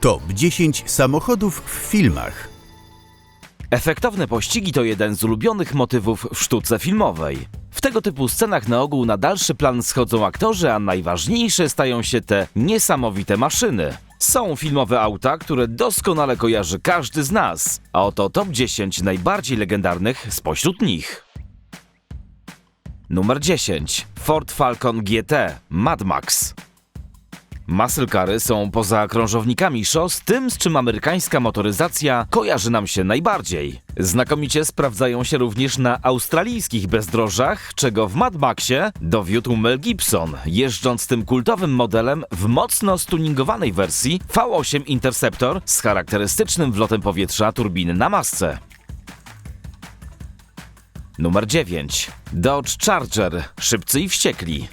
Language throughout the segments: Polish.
Top 10 samochodów w filmach. Efektowne pościgi to jeden z ulubionych motywów w sztuce filmowej. W tego typu scenach na ogół na dalszy plan schodzą aktorzy, a najważniejsze stają się te niesamowite maszyny. Są filmowe auta, które doskonale kojarzy każdy z nas, a oto top 10 najbardziej legendarnych spośród nich. Numer 10. Ford Falcon GT Mad Max. Muscle są poza krążownikami szos tym, z czym amerykańska motoryzacja kojarzy nam się najbardziej. Znakomicie sprawdzają się również na australijskich bezdrożach, czego w Mad Maxie dowiódł Mel Gibson, jeżdżąc tym kultowym modelem w mocno stuningowanej wersji V8 Interceptor z charakterystycznym wlotem powietrza turbiny na masce. Numer 9. Dodge Charger. Szybcy i wściekli.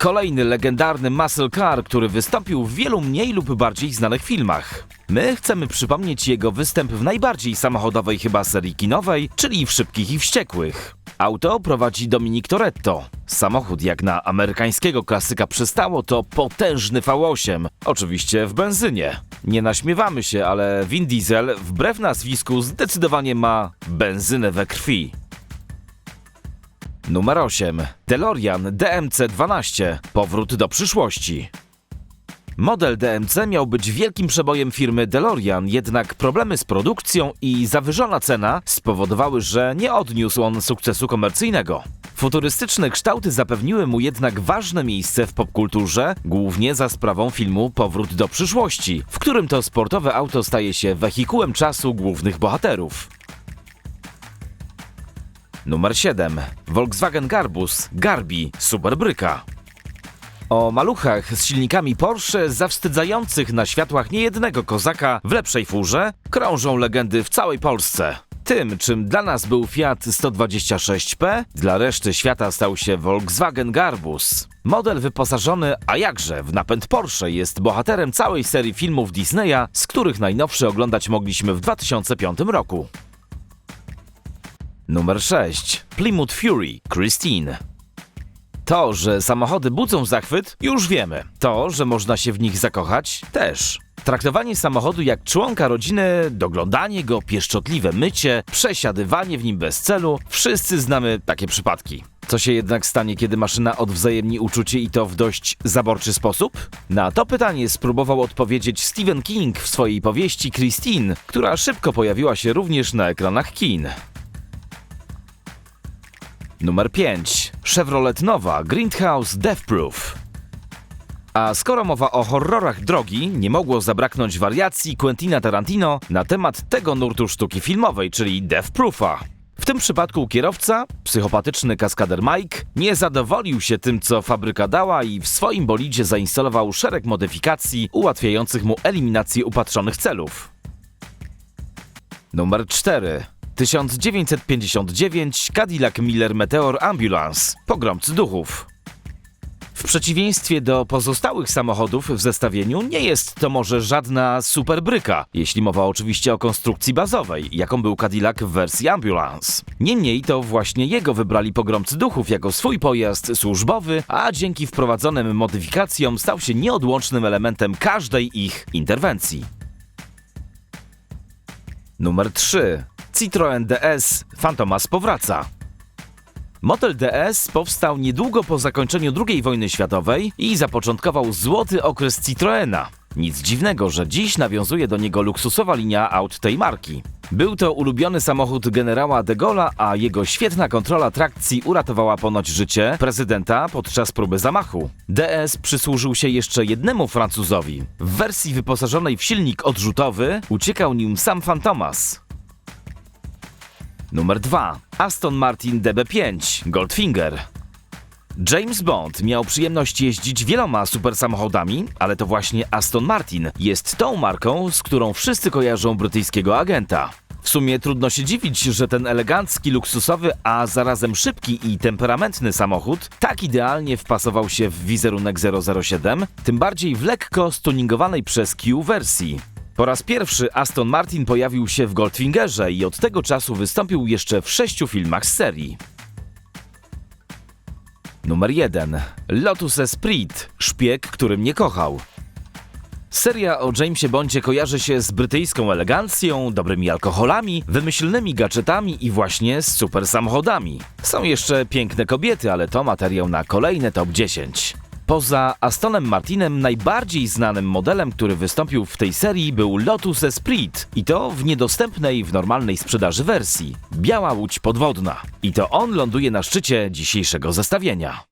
Kolejny legendarny muscle car, który wystąpił w wielu mniej lub bardziej znanych filmach. My chcemy przypomnieć jego występ w najbardziej samochodowej chyba serii kinowej, czyli w Szybkich i Wściekłych. Auto prowadzi Dominic Toretto. Samochód jak na amerykańskiego klasyka przystało to potężny V8, oczywiście w benzynie. Nie naśmiewamy się, ale Vin Diesel wbrew nazwisku zdecydowanie ma benzynę we krwi. Numer 8. DeLorean DMC-12. Powrót do przyszłości. Model DMC miał być wielkim przebojem firmy DeLorean, jednak problemy z produkcją i zawyżona cena spowodowały, że nie odniósł on sukcesu komercyjnego. Futurystyczne kształty zapewniły mu jednak ważne miejsce w popkulturze, głównie za sprawą filmu Powrót do przyszłości, w którym to sportowe auto staje się wehikułem czasu głównych bohaterów. Numer 7. Volkswagen Garbus Garbi Superbryka. O maluchach z silnikami Porsche zawstydzających na światłach niejednego kozaka w lepszej furze krążą legendy w całej Polsce. Tym, czym dla nas był Fiat 126P, dla reszty świata stał się Volkswagen Garbus. Model wyposażony, a jakże, w napęd Porsche jest bohaterem całej serii filmów Disneya, z których najnowsze oglądać mogliśmy w 2005 roku. Numer 6. Plymouth Fury Christine. To, że samochody budzą zachwyt, już wiemy. To, że można się w nich zakochać, też. Traktowanie samochodu jak członka rodziny, doglądanie go, pieszczotliwe mycie, przesiadywanie w nim bez celu, wszyscy znamy takie przypadki. Co się jednak stanie, kiedy maszyna odwzajemni uczucie i to w dość zaborczy sposób? Na to pytanie spróbował odpowiedzieć Stephen King w swojej powieści Christine, która szybko pojawiła się również na ekranach kin. Numer 5. Chevrolet Nova Greenhouse Death Proof. A skoro mowa o horrorach drogi, nie mogło zabraknąć wariacji Quentina Tarantino na temat tego nurtu sztuki filmowej, czyli Death Proofa. W tym przypadku kierowca, psychopatyczny kaskader Mike, nie zadowolił się tym, co fabryka dała i w swoim bolidzie zainstalował szereg modyfikacji ułatwiających mu eliminację upatrzonych celów. Numer 4. 1959 Cadillac Miller Meteor Ambulance Pogromcy duchów. W przeciwieństwie do pozostałych samochodów w zestawieniu, nie jest to może żadna superbryka, jeśli mowa oczywiście o konstrukcji bazowej, jaką był Cadillac w wersji Ambulance. Niemniej to właśnie jego wybrali pogromcy duchów jako swój pojazd służbowy, a dzięki wprowadzonym modyfikacjom stał się nieodłącznym elementem każdej ich interwencji. Numer 3. Citroën DS Fantomas powraca. Model DS powstał niedługo po zakończeniu II wojny światowej i zapoczątkował złoty okres Citroena. Nic dziwnego, że dziś nawiązuje do niego luksusowa linia aut tej marki. Był to ulubiony samochód generała de Gaulle'a, a jego świetna kontrola trakcji uratowała ponoć życie prezydenta podczas próby zamachu. DS przysłużył się jeszcze jednemu Francuzowi. W wersji wyposażonej w silnik odrzutowy uciekał nim sam Fantomas. Numer 2. Aston Martin DB5 Goldfinger. James Bond miał przyjemność jeździć wieloma supersamochodami, ale to właśnie Aston Martin jest tą marką, z którą wszyscy kojarzą brytyjskiego agenta. W sumie trudno się dziwić, że ten elegancki, luksusowy, a zarazem szybki i temperamentny samochód tak idealnie wpasował się w wizerunek 007, tym bardziej w lekko stuningowanej przez Q wersji. Po raz pierwszy Aston Martin pojawił się w Goldfingerze i od tego czasu wystąpił jeszcze w sześciu filmach z serii. Numer 1. Lotus Esprit. Szpieg, który mnie kochał. Seria o Jamesie Bondzie kojarzy się z brytyjską elegancją, dobrymi alkoholami, wymyślnymi gadżetami i właśnie z super samochodami. Są jeszcze piękne kobiety, ale to materiał na kolejne top 10. Poza Astonem Martinem najbardziej znanym modelem, który wystąpił w tej serii był Lotus Esprit i to w niedostępnej w normalnej sprzedaży wersji. Biała łódź podwodna. I to on ląduje na szczycie dzisiejszego zestawienia.